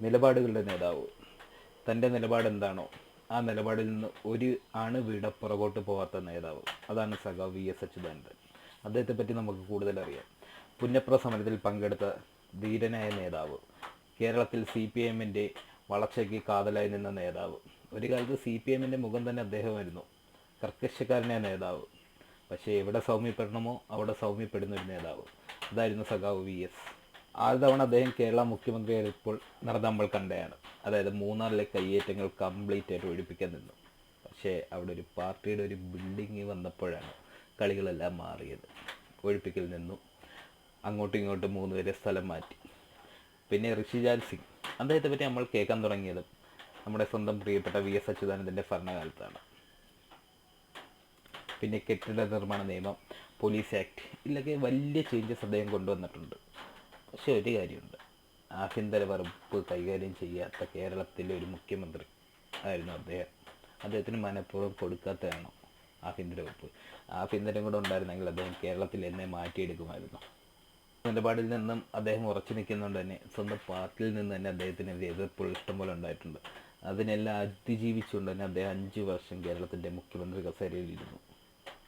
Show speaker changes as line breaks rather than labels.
നിലപാടുകളുടെ നേതാവ്. തന്റെ നിലപാട് എന്താണോ ആ നിലപാടിൽ നിന്ന് ഒരു ആണ് വീട പുറകോട്ട് പോകാത്ത നേതാവ്. അതാണ് സഖാവ് വി എസ് അച്യുതാനന്ദൻ. അദ്ദേഹത്തെ പറ്റി നമുക്ക് കൂടുതൽ അറിയാം. പുന്നപ്ര സമരത്തിൽ പങ്കെടുത്ത ധീരനായ നേതാവ് കേരളത്തിൽ സി പി എമ്മിന്റെ വളർച്ചയ്ക്ക് കാതലായി നിന്ന നേതാവ്. ഒരു കാലത്ത് സി പി എമ്മിന്റെ മുഖം തന്നെ അദ്ദേഹമായിരുന്നു. കർക്കശക്കാരനായ നേതാവ്. പക്ഷേ എവിടെ സൗമ്യപ്പെടണമോ അവിടെ സൗമ്യപ്പെടുന്ന ഒരു നേതാവ്. അതായിരുന്നു സഖാവ് വി എസ്. ആറ് തവണ അദ്ദേഹം കേരള മുഖ്യമന്ത്രിയായപ്പോൾ നടന്ന നമ്മൾ കണ്ടതാണ് അതായത് മൂന്നാറിലെ കയ്യേറ്റങ്ങൾ കംപ്ലീറ്റ് ആയിട്ട് ഒഴിപ്പിക്കാൻ നിന്നു. പക്ഷേ അവിടെ ഒരു പാർട്ടിയുടെ ഒരു ബിൽഡിങ് വന്നപ്പോഴാണ് കളികളെല്ലാം മാറിയത്. ഒഴിപ്പിക്കൽ നിന്നു. അങ്ങോട്ടും ഇങ്ങോട്ടും മൂന്ന് പേരെ സ്ഥലം മാറ്റി. പിന്നെ ഋഷിജാൽ സിംഗ്. അദ്ദേഹത്തെ പറ്റി നമ്മൾ കേൾക്കാൻ തുടങ്ങിയത് നമ്മുടെ സ്വന്തം പ്രിയപ്പെട്ട വി എസ് അച്യുതാനന്ദന്റെ ഭരണകാലത്താണ്. പിന്നെ കെട്ടിട നിർമ്മാണ നിയമം പോലീസ് ആക്ട് ഇതിലൊക്കെ വലിയ ചേഞ്ചസ് അദ്ദേഹം കൊണ്ടുവന്നിട്ടുണ്ട്. പക്ഷേ ഒരു കാര്യമുണ്ട്. ആഭ്യന്തര വകുപ്പ് കൈകാര്യം ചെയ്യാത്ത കേരളത്തിലെ ഒരു മുഖ്യമന്ത്രി ആയിരുന്നു അദ്ദേഹം. അദ്ദേഹത്തിന് മനഃപൂർവം കൊടുക്കാത്തതാണോ ആഭ്യന്തര വകുപ്പ്. ആഭ്യന്തരം കൂടെ ഉണ്ടായിരുന്നെങ്കിൽ അദ്ദേഹം കേരളത്തിൽ എന്നെ മാറ്റിയെടുക്കുമായിരുന്നു. നിലപാടിൽ നിന്നും അദ്ദേഹം ഉറച്ചു നിൽക്കുന്നുണ്ട് തന്നെ സ്വന്തം പാർട്ടിയിൽ നിന്ന് തന്നെ അദ്ദേഹത്തിനെതിരെ എതിർപ്പുകൾ ഇഷ്ടംപോലെ ഉണ്ടായിട്ടുണ്ട്. അതിനെല്ലാം അതിജീവിച്ചുകൊണ്ട് തന്നെ അദ്ദേഹം അഞ്ച് വർഷം കേരളത്തിന്റെ മുഖ്യമന്ത്രി കസേരയിൽ ഇരുന്നു.